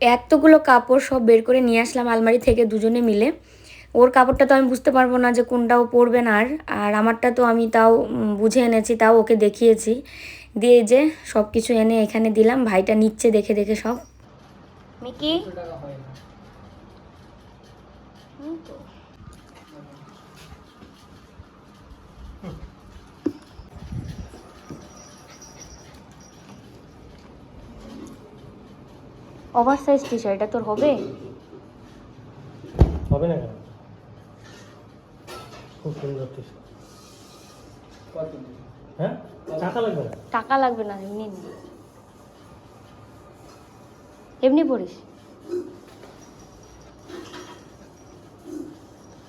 এতগুলো কাপড় সব বের করে নিয়ে আসলাম আলমারি থেকে দুজনে মিলে। ওর কাপড়টা তো আমি বুঝতে পারব না যে কোনটাও পরবে না আর। আর আমারটা তো আমি তাও বুঝে এনেছি, তাও ওকে দেখিয়েছি। দিয়ে যে সব কিছু এনে এখানে দিলাম, ভাইটা নিচ্ছে দেখে দেখে সব। Miki? Over size T shirt এটা তোর হবে? হবে না কেন? খুব সুন্দর টি হ্যাঁ? টাকা লাগবে না? টাকা লাগবে না এমনি। এমনি। পড়িস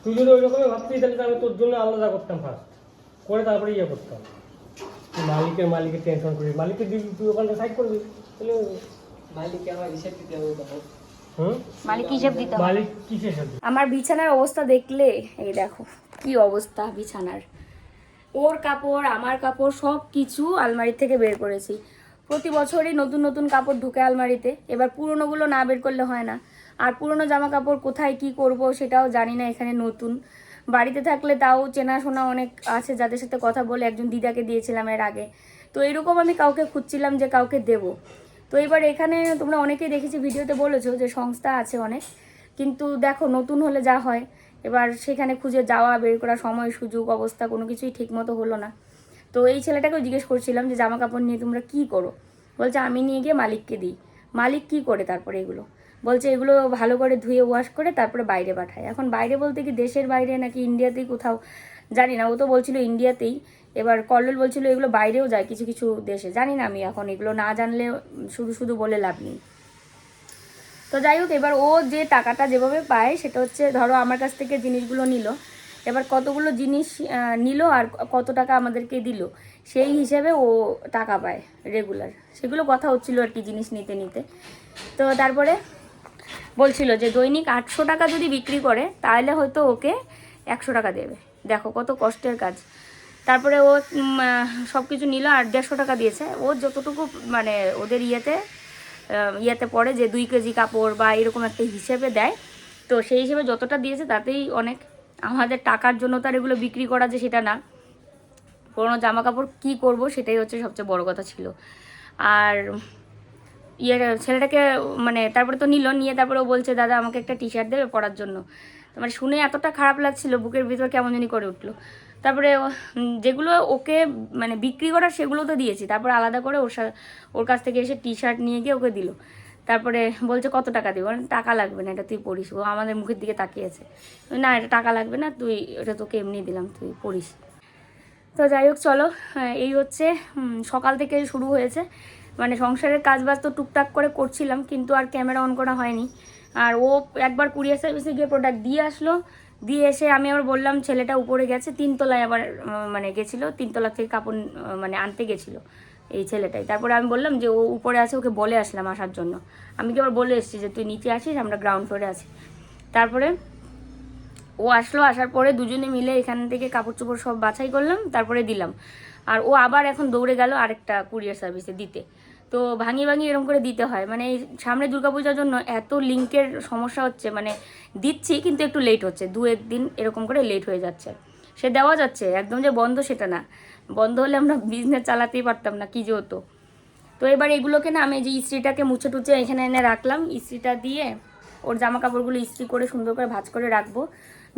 তুই যদি ওই রকমই ভাবতিস তাহলে আমি তোর জন্য আলাদা করতাম ফার্স্ট করে তারপরে ইয়ে করতাম। মালিকের মালিকের টেনশন করিস। মালিকের দিবি তুই ওখানটা সাইড করবি তাহলে দিতে হবে মালিক হিসেব দিতে মালিক কিসের সাথে আমার বিছানার অবস্থা দেখলে এই দেখো কি অবস্থা বিছানার। ওর কাপড় আমার কাপড় সব কিছু আলমারি থেকে বের করেছি। প্রতি বছরই নতুন নতুন কাপড় ঢুকে আলমারিতে। এবার পুরনোগুলো না বের করলে হয় না। আর পুরনো জামা কাপড় কোথায় কি করব সেটাও জানি না এখানে নতুন। বাড়িতে থাকলে তাও চেনাশোনা অনেক আছে যাদের সাথে কথা বলে একজন দিদাকে দিয়েছিলাম এর আগে। তো এরকম আমি কাউকে খুঁজছিলাম যে কাউকে দেব। তো এবার এখানে তোমরা অনেকেই দেখেছি ভিডিওতে বলেছ যে সংস্থা আছে অনেক, কিন্তু দেখো নতুন হলে যা হয়, এবার সেখানে খুঁজে যাওয়া, বের করা, সময়, সুযোগ, অবস্থা কোনো কিছুই ঠিকমতো হলো না। তো এই ছেলেটাকেও জিজ্ঞেস করছিলাম যে জামা কাপড় নিয়ে তোমরা কি করো? বলছে, আমি নিয়ে গিয়ে মালিককে দিই। মালিক কি করে তারপরে এগুলো? বলছে, এগুলো ভালো করে ধুয়ে ওয়াশ করে তারপরে বাইরে পাঠায়। এখন বাইরে বলতে কি দেশের বাইরে নাকি ইন্ডিয়াতেই কোথাও জানি না, ও তো বলছিল ইন্ডিয়াতেই এবার কল্লোল বলছিল এগুলো বাইরেও যায় কিছু কিছু দেশে। জানি না আমি এখন এগুলো না জানলে শুধু শুধু বলে লাভ নেই। তো যাই হোক, এবার ও যে টাকাটা যেভাবে পায়, সেটা হচ্ছে ধরো আমার কাছ থেকে জিনিসগুলো নিল। এবার কতগুলো জিনিস নিল আর কত টাকা আমাদেরকে দিল, সেই হিসেবে ও টাকা পায় রেগুলার সেগুলো কথা হচ্ছিল আর কি জিনিস নিতে নিতে। তো তারপরে বলছিল যে দৈনিক আটশো টাকা যদি বিক্রি করে, তাহলে হয়তো ওকে একশো টাকা দেবে। দেখো কত কষ্টের কাজ। তারপরে ও সব কিছু নিল আর দেড়শো টাকা দিয়েছে। ও যতটুকু মানে ওদের ইয়েতে ইয়েতে পড়ে যে দুই কেজি কাপড় বা এরকম একটা হিসেবে দেয়, তো সেই হিসেবে যতটা দিয়েছে তাতেই অনেক। আমাদের টাকার জন্য তো আর এগুলো বিক্রি করা যে সেটা না। পুরোনো জামা কাপড় কী করব সেটাই হচ্ছে সবচেয়ে বড় কথা ছিল। আর ইয়ে ছেলেটাকে মানে তারপরে তো নিল, নিয়ে তারপরে ও বলছে, দাদা, আমাকে একটা টি শার্ট দেবে পরার জন্য। মানে শুনে এতটা খারাপ লাগছিল, বুকের ভিতর কেমন জানি করে উঠল। তারপরে যেগুলো ওকে মানে বিক্রি করার সেগুলো তো দিয়েছি। তারপরে আলাদা করে ওর ওর কাছ থেকে এসে টি শার্ট নিয়ে গিয়ে ওকে দিল। তারপরে বলছে, কত টাকা দেবো? টাকা লাগবে না, এটা তুই পড়িস। ও আমাদের মুখের দিকে তাকিয়েছে না, এটা টাকা লাগবে না, তুই, এটা তোকে এমনি দিলাম, তুই পড়িস। তো যাই হোক, চলো এই হচ্ছে সকাল থেকে শুরু হয়েছে। মানে সংসারের কাজ বাজ তো টুকটাক করে করছিলাম, কিন্তু আর ক্যামেরা অন করা হয়নি। আর ও একবার কুরিয়ার সার্ভিসে গিয়ে প্রোডাক্ট দিয়ে আসলো। দিয়ে এসে আমি আবার বললাম, ছেলেটা উপরে গেছে, তিনতলায় আবার মানে গেছিল, তিনতলা থেকে কাপড় মানে আনতে গেছিল এই ছেলেটাই। তারপরে আমি বললাম যে, ও উপরে আছে, ওকে বলে আসলাম আসার জন্য। আমি কি আবার বলে এসেছি যে, তুই নিচে আসিস আমরা গ্রাউন্ড ফ্লোরে আছি। তারপরে ও আসলো, আসার পরে দুজনে মিলে এখান থেকে কাপড় চোপড় সব বাছাই করলাম, তারপরে দিলাম। আর ও আবার এখন দৌড়ে গেল আরেকটা কুরিয়ার সার্ভিসে দিতে। তো ভাঙি ভাঙি এরকম করে দিতে হয়। মানে এই সামনে দুর্গাপূজার জন্য এত লিঙ্কের সমস্যা হচ্ছে মানে দিচ্ছি কিন্তু একটু লেট হচ্ছে দু একদিন এরকম করে লেট হয়ে যাচ্ছে। সে দেওয়া যাচ্ছে, একদম যে বন্ধ সেটা না। বন্ধ হলে আমরা বিজনেস চালাতেই পারতাম না, কী যে হতো। তো এবার এগুলোকে না আমি যে ইস্ত্রিটাকে মুছে টুচে এখানে এনে রাখলাম, ইস্ত্রিটা দিয়ে ওর জামা কাপড়গুলো ইস্ত্রি করে সুন্দর করে ভাঁজ করে রাখব।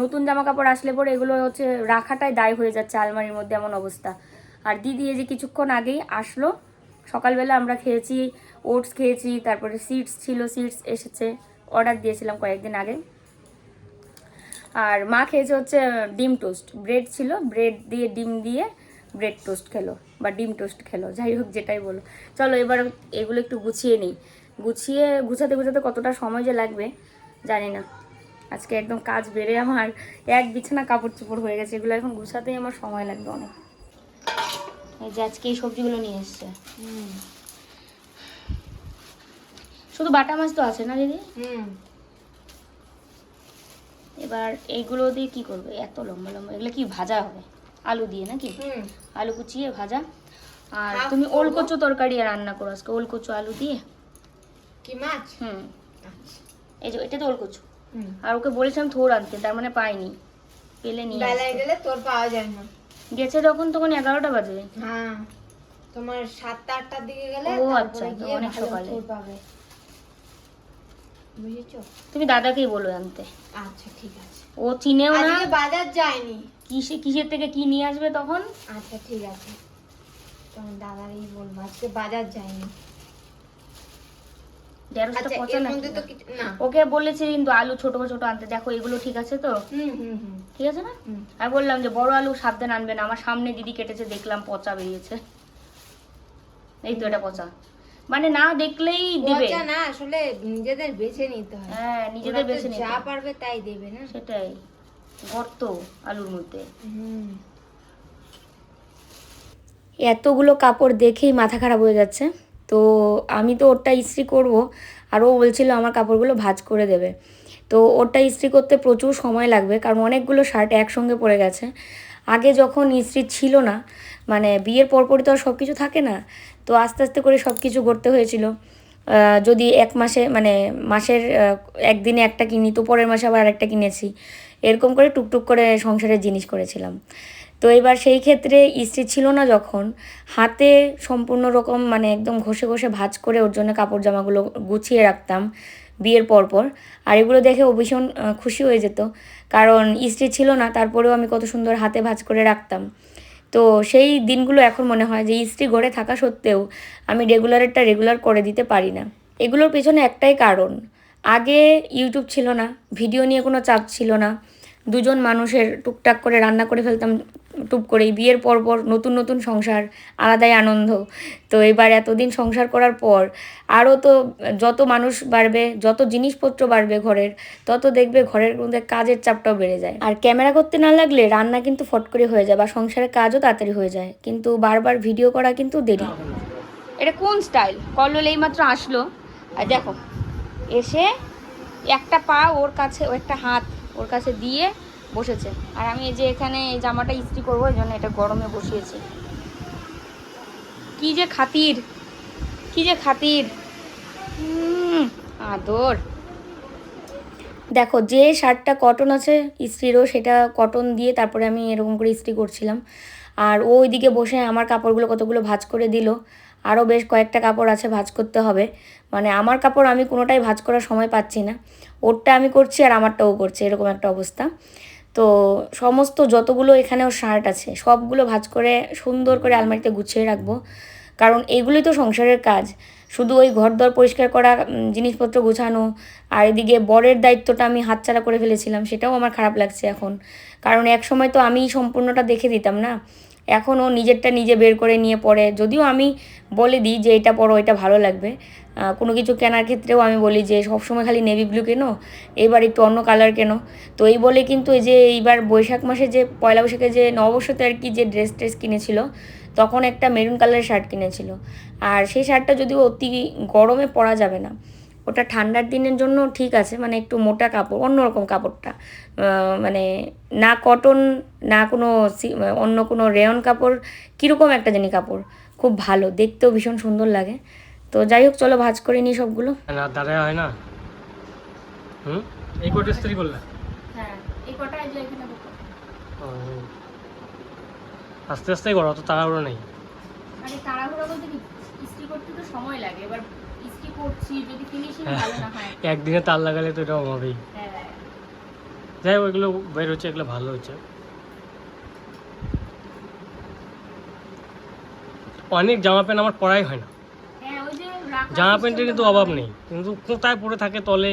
নতুন জামা কাপড় আসলে পরে এগুলো হচ্ছে রাখাটাই দায় হয়ে যাচ্ছে আলমারির মধ্যে এমন অবস্থা। আর দিদি এই যে কিছুক্ষণ আগেই আসলো সকালবেলা আমরা খেয়েছি, ওটস খেয়েছি, তারপরে সিডস ছিল সিডস এসেছে অর্ডার দিয়েছিলাম কয়েকদিন আগে। আর মা খেয়েছে হচ্ছে ডিম টোস্ট ব্রেড ছিল ব্রেড দিয়ে ডিম দিয়ে ব্রেড টোস্ট খেলো, বা ডিম টোস্ট খেলো, যাই হোক যেটাই বলো। চলো এবার এগুলো একটু গুছিয়ে নিই। গুছিয়ে, গুছাতে গুছাতে কতটা সময় যে লাগবে, জানি না। আজকে একদম কাজ বেড়ে আমার এক বিছানা কাপড় চোপড় হয়ে গেছে, এগুলো এখন গুছাতেই আমার সময় লাগবে অনেক। এই যে আজকে এই সবজিগুলো নিয়ে এসছে। শুধু বাটা মাছ তো আছে না দিদি? হুম। এবার এইগুলো দিয়ে কি করবে? এত লম্বা লম্বা এগুলো কি ভাজা হবে? আলু দিয়ে নাকি? হুম। আলু কুচিয়ে ভাজা। আর তুমি। ওলকচু তরকারি রান্না করো আজকে ওলকচু আলু দিয়ে। কি মাছ? হুম। এই যে এটা তো ওর কচু হুম। আর ওকে বলেছিলাম থোর আনতে তার মানে পাইনি। পেলে নিয়ে গেলে তোর পাওয়া যায় না। গেছে যখন তখন এগারোটা বাজে। হ্যাঁ তোমার সাতটা আটটার দিকে গেলে ও আচ্ছা, অনেক সকালে। বুঝেছ? তুমি দাদাকেই বলো আনতে। আচ্ছা ঠিক আছে। ও চিনেও না। আজকে বাজার যায়নি। কিসে কিসের থেকে কি নিয়ে আসবে তখন? আচ্ছা ঠিক আছে। তোমার দাদারই বলব আজকে বাজার যায়নি। ঢেঁড়সটা আচ্ছা পচা না ওকে বলেছি কিন্তু আলু ছোট ছোট আনতে। দেখো এগুলো ঠিক আছে তো? হুম হুম হুম। ঠিক আছে না? আমি বললাম যে বড় আলু সাবধান আনবে না। আমার সামনে দিদি কেটেছে দেখলাম পচা বেরিয়েছে। এই তো এটা পচা। মানে না দেখলেই দেবে। পচা না আসলে নিজেদের বেছে নিতে হয়। হ্যাঁ নিজেদের বেছে নিতে যা পারবে তাই দেবে না? সেটাই। গর্ত আলুর মধ্যে। এতগুলো কাপড় দেখেই মাথা খারাপ হয়ে যাচ্ছে। তো আমি তো ওরটা ইস্ত্রি করব। আর ও বলছিল আমার কাপড়গুলো ভাজ করে দেবে। তো ওরটা ইস্ত্রি করতে প্রচুর সময় লাগবে, কারণ অনেকগুলো শার্ট একসঙ্গে পড়ে গেছে। আগে যখন ইস্ত্রি ছিল না মানে বিয়ের পরপরই তো আর সব কিছু থাকে না, তো আস্তে আস্তে করে সব কিছু করতে হয়েছিল। যদি এক মাসে মানে মাসের একদিনে একটা কিনি, তো পরের মাসে আবার আরেকটা কিনেছি। এরকম করে টুকটুক করে সংসারের জিনিস করেছিলাম। তো এবার সেই ক্ষেত্রে ইস্ত্রি ছিল না যখন, হাতে সম্পূর্ণ রকম মানে একদম ঘষে ঘষে ভাঁজ করে ওর জন্য কাপড় জামাগুলো গুছিয়ে রাখতাম বিয়ের পর পর। আর এগুলো দেখে ও ভীষণ খুশি হয়ে যেত। কারণ ইস্ত্রি ছিল না, তারপরেও আমি কত সুন্দর হাতে ভাঁজ করে রাখতাম। তো সেই দিনগুলো এখন মনে হয় যে ইস্ত্রি ঘরে থাকা সত্ত্বেও আমি রেগুলারেরটা রেগুলার করে দিতে পারি না। এগুলোর পেছনে একটাই কারণ আগে ইউটিউব ছিল না ভিডিও নিয়ে কোনো চাপ ছিল না। দুজন মানুষের টুকটাক করে রান্না করে ফেলতাম, টুপ করেই। বিয়ের পর পর নতুন নতুন সংসার, আলাদাই আনন্দ। তো এবার এতদিন সংসার করার পর আরও তো যত মানুষ বাড়বে, যত জিনিসপত্র বাড়বে ঘরের, তত দেখবে ঘরের মধ্যে কাজের চাপটাও বেড়ে যায়। আর ক্যামেরা করতে না লাগলে রান্না কিন্তু ফট করে হয়ে যায় বা সংসারের কাজও তাড়াতাড়ি হয়ে যায়। কিন্তু বারবার ভিডিও করা কিন্তু দেরি। এটা কোন স্টাইল কল্লোল এইমাত্র আসলো। আর দেখো এসে একটা পা ওর কাছে, ও একটা হাত ওর কাছে দিয়ে বসেছে। আর আমি এই যে এখানে এই জামাটা ইস্ত্রি করব, এই জন্য এটা গরমে বসিয়েছি। কি যে খাতির, কি যে খাতির। আদর। দেখো, যে শার্টটা কটন আছে ইস্ত্রিরও সেটা কটন দিয়ে তারপরে আমি এরকম করে ইস্ত্রি করছিলাম। আর ওইদিকে বসে আমার কাপড়গুলো কতগুলো ভাজ করে দিল। আরও বেশ কয়েকটা কাপড় আছে ভাজ করতে হবে। মানে আমার কাপড় আমি কোনোটাই ভাজ করার সময় পাচ্ছি না। ওরটা আমি করছি আর আমারটাও করছে, এরকম একটা অবস্থা। তো সমস্ত যতগুলো এখানেও শার্ট আছে, সবগুলো ভাজ করে সুন্দর করে আলমারিতে গুছিয়ে রাখব। কারণ এইগুলোই তো সংসারের কাজ। শুধু ওই ঘর দর পরিষ্কার করা জিনিসপত্র গোছানো আর এদিকে বরের দায়িত্বটা আমি হাতছাড়া করে ফেলেছিলাম, সেটাও আমার খারাপ লাগছে এখন। কারণ এক সময় তো আমি সম্পূর্ণটা দেখে দিতাম না। এখন ও নিজেরটা নিজে বের করে নিয়ে পড়ে। যদিও আমি বলে দিই যে এটা পড়ো, এটা ভালো লাগবে। কোনো কিছু কেনার ক্ষেত্রেও আমি বলি যে সবসময় খালি নেভি ব্লু কেনো, এবার একটু অন্য কালার কেনো। তো এই বলে কিন্তু এই যে এইবার বৈশাখ মাসে যে, পয়লা বৈশাখে যে নববর্ষতে আর কি যে ড্রেস ট্রেস কিনেছিল, তখন একটা মেরুন কালারের শার্ট কিনেছিল। আর সেই শার্টটা যদিও অতি গরমে পরা যাবে না ওটা ঠান্ডার দিনের জন্য ঠিক আছে মানে একটু মোটা কাপড় অন্যরকম কাপড়টা। মানে না কটন না কোনো সি- অন্য কোনো রেয়ন কাপড় কীরকম একটা জানি কাপড় খুব ভালো দেখতেও ভীষণ সুন্দর লাগে। তো যাই হোক চলো ভাজ করে নিই সবগুলো। না দাঁড়ায় হয় না? হুম? এই কোট ইস্ত্রি করলে হ্যাঁ এই কটা এই যে এখানে আস্তে আস্তে করো অত তাড়াহুড়ো নেই। মানে তাড়াহুড়ো বলতে কি ইস্ত্রি করতে তো সময় লাগে এবার করছি যদি ফিনিশিং ভালো না হয়। একদিনে তার লাগালে তো এটা হবেই। হ্যাঁ। যাই হোক এগুলো বের হচ্ছে এগুলো ভালো হচ্ছে। অনেক জামা প্যান্ট আমার পরাই হয় না। হ্যাঁ জামা প্যান্টের কিন্তু অভাব নেই। কিন্তু কোথায় পড়ে থাকে তলে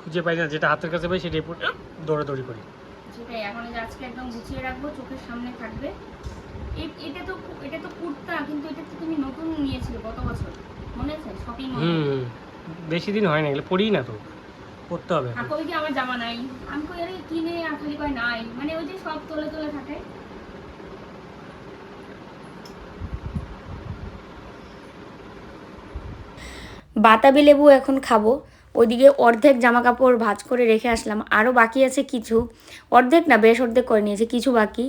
খুঁজে পাই না যেটা হাতের কাছে পাই সেটাই পড়ে দৌড়াদৌড়ি করি। সেটাই এখন আজকে একদম গুছিয়ে রাখব চোখের সামনে থাকবে। এটা তো এটা তো কুর্তা কিন্তু এটা তো তুমি নতুন নিয়েছিলে গত বছর? মনে আছে শপিং মলে হুম বেশি দিন হয় না এগুলো পড়ি না তো। পড়তে হবে। আর কই কি আমার জামা নাই? আমি কই আরে কিনে আর খালি কয় নাই? মানে ওই যে সব তোলে তোলে থাকে। বাতাবি লেবু এখন খাব। ওইদিকে অর্ধেক জামা কাপড় ভাজ করে রেখে আসলাম। আরও বাকি আছে কিছু। অর্ধেক না বেশ অর্ধেক করে নিয়েছে কিছু বাকি।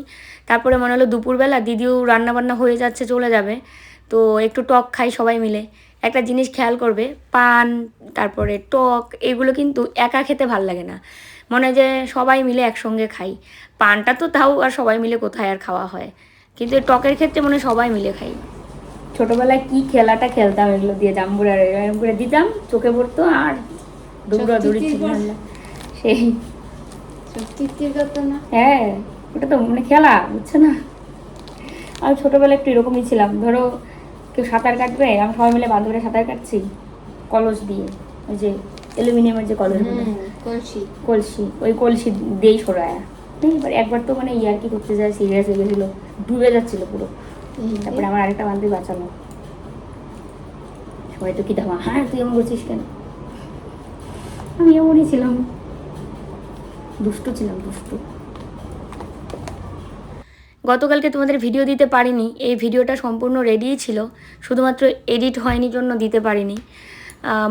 তারপরে মনে হলো দুপুরবেলা দিদিও রান্নাবান্না হয়ে যাচ্ছে চলে যাবে। তো একটু টক খাই সবাই মিলে। একটা জিনিস খেয়াল করবে পান তারপরে টক এগুলো কিন্তু একা খেতে ভালো লাগে না। মনে হয় যে সবাই মিলে একসঙ্গে খাই। পানটা তো তাও আর সবাই মিলে কোথায় আর খাওয়া হয়। কিন্তু টকের ক্ষেত্রে মনে সবাই মিলে খাই। ছোটবেলায় কি খেলাটা খেলতাম এগুলো দিয়ে জাম্বুরা করে দিতাম চোখে পড়তো আর দৌড়া দৌড়ি সেই। হ্যাঁ ওটা তো মানে খেলা বুঝছ না? আমি ছোটবেলায় একটু এরকমই ছিলাম। ধরো কেউ সাঁতার কাটবে? আমি সবাই মিলে বান্ধবীরা সাঁতার কাটছি। কলস দিয়ে। ওই যে অ্যালুমিনিয়ামের যে কলস কলসি। কলসি। ওই কলসি দিয়েই সরায়। এবার একবার তো মানে ইয়ার কি করতে যায় সিরিয়াস হয়ে গেছিল। ডুবে যাচ্ছিল পুরো। তারপরে আমার আরেকটা বান্ধবী বাঁচালো। সবাই তো কি ধামা? হ্যাঁ তুই এমন করছিস কেন? আমি এমনই ছিলাম। দুষ্টু ছিলাম দুষ্টু। গতকালকে তোমাদের ভিডিও দিতে পারিনি। এই ভিডিওটা সম্পূর্ণ রেডিই ছিল। শুধুমাত্র এডিট হয়নি জন্য দিতে পারিনি।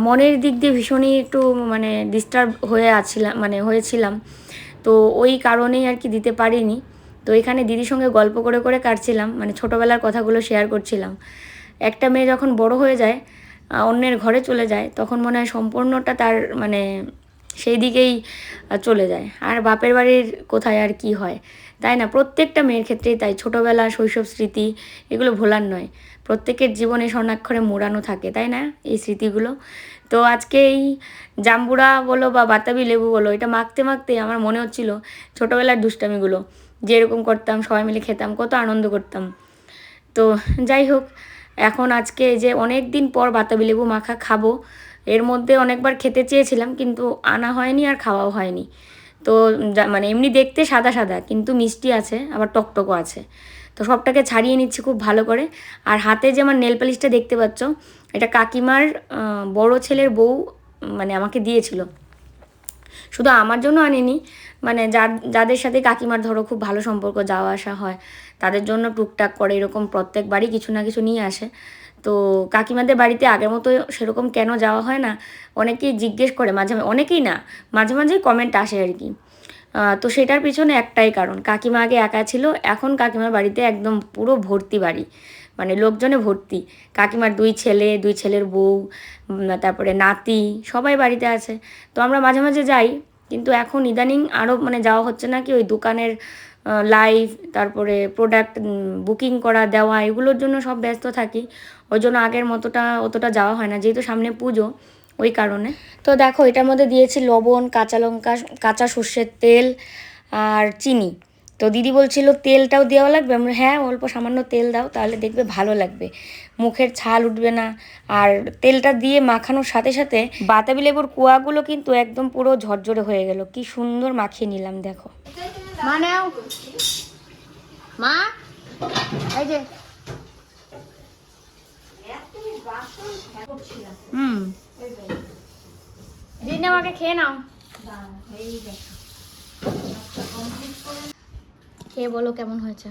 মনের দিক দিয়ে ভীষণই একটু মানে ডিস্টার্ব হয়ে আছিলাম মানে হয়েছিলাম। তো ওই কারণেই আর কি দিতে পারিনি। তো এখানে দিদির সঙ্গে গল্প করে করে কাটছিলাম। মানে ছোটোবেলার কথাগুলো শেয়ার করছিলাম। একটা মেয়ে যখন বড় হয়ে যায় অন্যের ঘরে চলে যায়, তখন মনে হয় সম্পূর্ণটা তার মানে সেই দিকেই চলে যায়। আর বাপের বাড়ির কোথায় আর কি হয়? তাই না? প্রত্যেকটা মেয়ের ক্ষেত্রেই তাই। ছোটোবেলা, শৈশব স্মৃতি, এগুলো ভোলার নয়। প্রত্যেকের জীবনে স্বর্ণাক্ষরে মোড়ানো থাকে, তাই না? এই স্মৃতিগুলো। তো আজকে এই জাম্বুরা বলো বা বাতাবি লেবু বলো, এটা মাখতে মাখতে আমার মনে হচ্ছিল ছোটোবেলার দুষ্টামিগুলো। যে এরকম করতাম, সবাই মিলে খেতাম, কত আনন্দ করতাম। তো যাই হোক, এখন আজকে যে অনেক দিন পর বাতাবি লেবু মাখা খাব, এর মধ্যে অনেকবার খেতে চেয়েছিলাম, কিন্তু আনা হয়নি আর খাওয়াও হয়নি। তো মানে এমনি দেখতে সাদা সাদা, কিন্তু মিষ্টি আছে, আবার টকটকও আছে। তো সবটাকে ছাড়িয়ে নিচ্ছি খুব ভালো করে। আর হাতে যে আমার নেল পালিশটা দেখতে পাচ্ছ, এটা কাকিমার বড় ছেলের বউ মানে আমাকে দিয়েছিল। শুধু আমার জন্য আনিনি মানে যার, যাদের সাথে কাকিমার ধরো খুব ভালো সম্পর্ক, যাওয়া আসা হয়, তাদের জন্য টুকটাক করে এরকম প্রত্যেকবারই কিছু না কিছু নিয়ে আসে। তো কাকিমাদের বাড়িতে আগের মতো সেরকম কেন যাওয়া হয় না? অনেকেই জিজ্ঞেস করে, মাঝে অনেকেই না, মাঝে মাঝেই কমেন্ট আসে আর কি। তো সেটার পিছনে একটাই কারণ, কাকিমা আগে একা ছিল, এখন কাকিমার বাড়িতে একদম পুরো ভর্তি বাড়ি মানে লোকজনে ভর্তি। কাকিমার দুই ছেলে, দুই ছেলের বউ তারপরে নাতি, সবাই বাড়িতে আছে। তো আমরা মাঝে মাঝে যাই, কিন্তু এখন ইদানিং আরও মানে যাওয়া হচ্ছে না কি ওই দোকানের লাইভ তারপরে প্রোডাক্ট বুকিং করা, দেওয়া, এগুলোর জন্য সব ব্যস্ত থাকি। ওই জন্য আগের মতোটা অতটা যাওয়া হয় না, যেহেতু সামনে পুজো, ওই কারণে। তো দেখো, এটার মধ্যে দিয়েছি লবণ, কাঁচা লঙ্কা, কাঁচা সর্ষের তেল আর চিনি। তো দিদি বলছিল, তেলটাও দেওয়া লাগবে? আমরা হ্যাঁ অল্প সামান্য তেল দাও, তাহলে দেখবে ভালো লাগবে। মুখের ছাল উঠবে না। আর তেলটা দিয়ে মাখানোর সাথে সাথে বাতাবি লেবুর কুয়াগুলো কিন্তু একদম পুরো ঝরঝরে হয়ে গেল। কি সুন্দর মাখিয়ে নিলাম, দেখো। মা, নাও। মা, এই যে হুম। দিদি নাও খেয়ে নাও। খেয়ে বলো কেমন হয়েছে।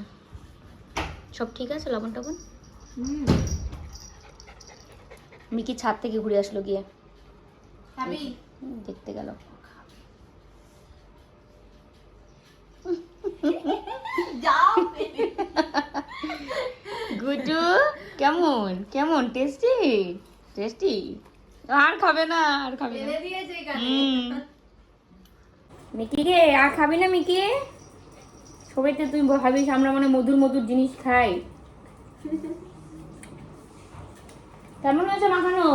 সব ঠিক আছে লবণ টবণ মিকি ছাদ থেকে ঘুরে আসলো গিয়ে। দেখতে গেল। গুডু। কেমন? কেমন? টেস্টি টেস্টি আর খাবে না আর খাবে না। মিকি রে আর খাবি না মিকি? সবাই তো তুই ভাবিস আমরা মানে মধুর মধুর জিনিস খাই। কেমন হয়েছে মাখানো?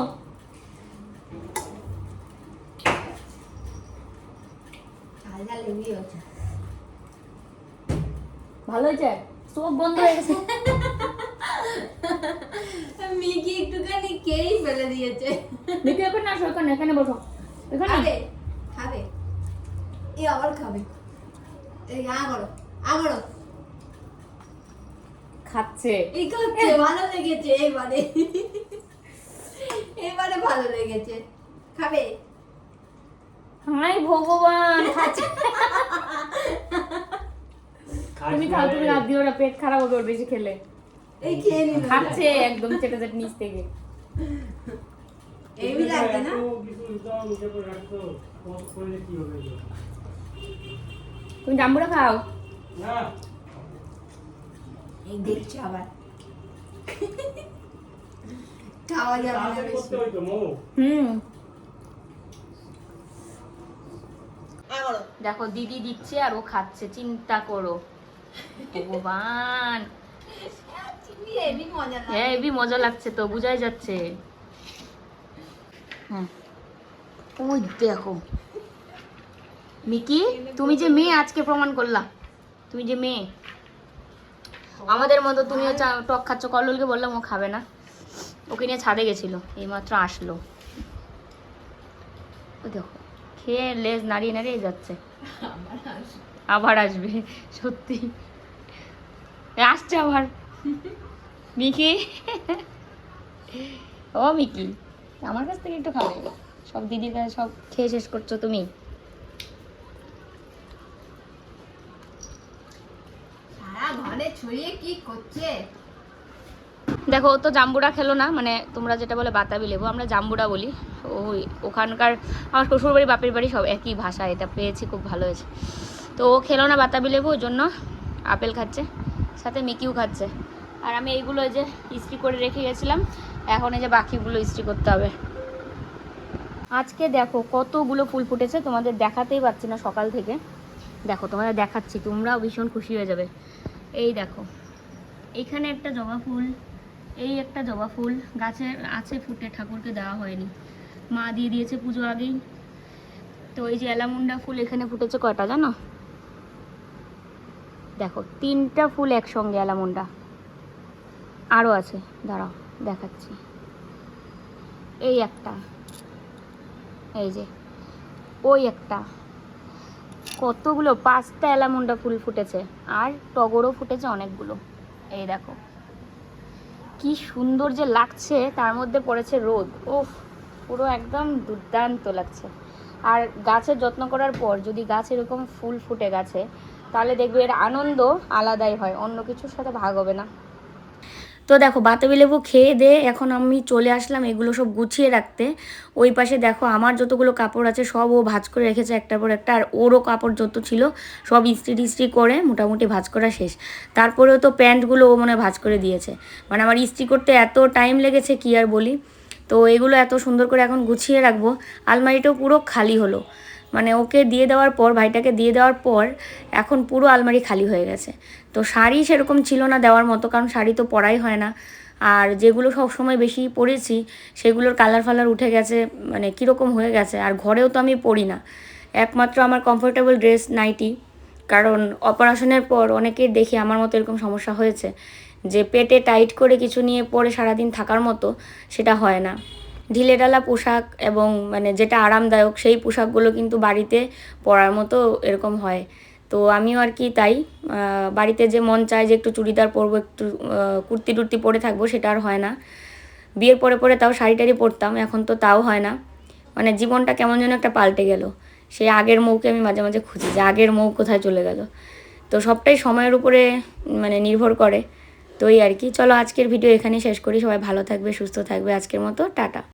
ভালো হয়েছে? চোখ বন্ধ হয়ে গেছে। মিকি একটুখানি কেই ফেলে দিয়েছে। মিকি আসো ওখানে এখানে বসো। এখানে। খাবে খাবে। এ আবার খাবে। এই আগড়ো আগড়ো খাচ্ছে। এই খাচ্ছে ভালো লেগেছে এবারে। এবারে ভালো লেগেছে। খাবে? হাই ভগবান খাচ্ছে। তুমি খাও তুমি রাত দিও না পেট খারাপ হবে ওর বেশি খেলে। এই খেয়ে নিল খাচ্ছে একদম চেটে চেটে নিচ থেকে। এই লাগবে না? তুমি জাম্বুরা খাও? না। এই দেখছ আবার। খাওয়া যাবে না বেশি। করতে হয় হুম। দেখো দিদি দিচ্ছে আর ও খাচ্ছে চিন্তা করো। ভগবান। হ্যাঁ এবি মজা লাগছে তো বুঝাই যাচ্ছে। হ্যাঁ ওই দেখো। মিকি তুমি যে মেয়ে আজকে প্রমাণ করলা তুমি যে মেয়ে। আমাদের মতো তুমিও চা- টক খাচ্ছ কল্লোলকে বললাম ও খাবে না। ওকে নিয়ে ছাদে গেছিল এইমাত্র আসলো। দেখো খেয়ে লেজ নাড়িয়ে নাড়িয়ে যাচ্ছে। আবার আসবে সত্যি। আসছে আবার। মিকি? ও মিকি আমার কাছ থেকে একটু খাবে। সব দিদির কাছে সব খেয়ে শেষ করছ তুমি? দেখো ও তো জাম্বুরা খেলো না মানে তোমরা যেটা বলে বাতাবি লেবু আমরা জাম্বুরা বলি। ওই ওখানকার আমার শ্বশুর বাড়ি বাপের বাড়ি সব একই ভাষা এটা পেয়েছি খুব ভালো হয়েছে। তো ও খেলো না বাতাবি লেবু ওই জন্য আপেল খাচ্ছে সাথে মিকিও খাচ্ছে। আর আমি এইগুলো এই যে ইস্ত্রি করে রেখে গেছিলাম। এখন এই যে বাকিগুলো ইস্ত্রি করতে হবে। আজকে দেখো কতগুলো ফুল ফুটেছে, তোমাদের দেখাতেই পাচ্ছি না সকাল থেকে। দেখো, তোমাদের দেখাচ্ছি, তোমরাও ভীষণ খুশি হয়ে যাবে। এই দেখো, এখানে একটা জবা ফুল, এই একটা জবা ফুল, গাছে আছে ফুটে, ঠাকুরকে দেওয়া হয়নি। মা দিয়ে দিয়েছে পুজো আগেই। তো এই যে এলামুন্ডা ফুল এখানে ফুটেছে কয়টা জানো? দেখো, তিনটা ফুল একসঙ্গে এলামুন্ডা। আরও আছে। দাঁড়াও, দেখাচ্ছি। এই একটা। এই যে, ওই একটা। কতগুলো? পাঁচটা এলামুন্ডা ফুল ফুটেছে। আর টগরও ফুটেছে অনেকগুলো। এই দেখো। কি সুন্দর যে লাগছে, তার মধ্যে পড়েছে রোদ। ওফ পুরো একদম দুর্দান্ত লাগছে। আর গাছের যত্ন করার পর যদি গাছ এরকম ফুল ফুটে গেছে, তাহলে দেখবে এর আনন্দ আলাদাই হয়। অন্য কিছুর সাথে ভাগ হবে না। তো দেখো, বাতাবি লেবু খেয়ে দে, এখন আমি চলে আসলাম এগুলো সব গুছিয়ে রাখতে। ওই পাশে দেখো, আমার যতগুলো কাপড় আছে সব ও ভাঁজ করে রেখেছে একটার পর একটা, আর ওরও কাপড় যত ছিল সব ইস্ত্রি টিস্ত্রি করে মোটামুটি ভাজ করা শেষ। তারপরেও তো প্যান্টগুলো ও মনে ভাঁজ করে দিয়েছে। মানে আমার ইস্ত্রি করতে এত টাইম লেগেছে, কি আর বলি? তো এগুলো এত সুন্দর করে এখন গুছিয়ে রাখব, আলমারিটাও পুরো খালি হলো। মানে ওকে দিয়ে দেওয়ার পর, ভাইটাকে দিয়ে দেওয়ার পর, এখন পুরো আলমারি খালি হয়ে গেছে। তো শাড়ি সেরকম ছিল না দেওয়ার মতো, কারণ শাড়ি তো পরাই হয় না। আর যেগুলো সব সময় বেশি পরেছি, সেগুলোর কালার ফালার উঠে গেছে মানে কীরকম হয়ে গেছে, আর ঘরেও তো আমি পরি না। একমাত্র আমার কমফোর্টেবল ড্রেস নাইটি কারণ অপারেশনের পর অনেকের দেখি আমার মতো এরকম সমস্যা হয়েছে, যে পেটে টাইট করে কিছু নিয়ে পরে সারাদিন থাকার মতো, সেটা হয় না। ঢিলেঢালা পোশাক এবং মানে যেটা আরামদায়ক সেই পোশাকগুলো কিন্তু বাড়িতে পরার মতো এরকম হয়। তো আমিও আর কি তাই বাড়িতে যে মন চায় যে একটু চুড়িদার পরবো, একটু কুর্তি টুর্তি পরে থাকব সেটা আর হয় না। বিয়ের পরে পরে তাও শাড়ি টাড়ি পরতাম, এখন তো তাও হয় না। মানে জীবনটা কেমন যেন একটা পাল্টে গেল। সেই আগের মৌকে আমি মাঝে মাঝে খুঁজি যে আগের মৌ কোথায় চলে গেল। তো সবটাই সময়ের উপরে মানে নির্ভর করে। তো এই আর কি। চলো আজকের ভিডিও এখানেই শেষ করি। সবাই ভালো থাকবে, সুস্থ থাকবে। আজকের মতো টাটা।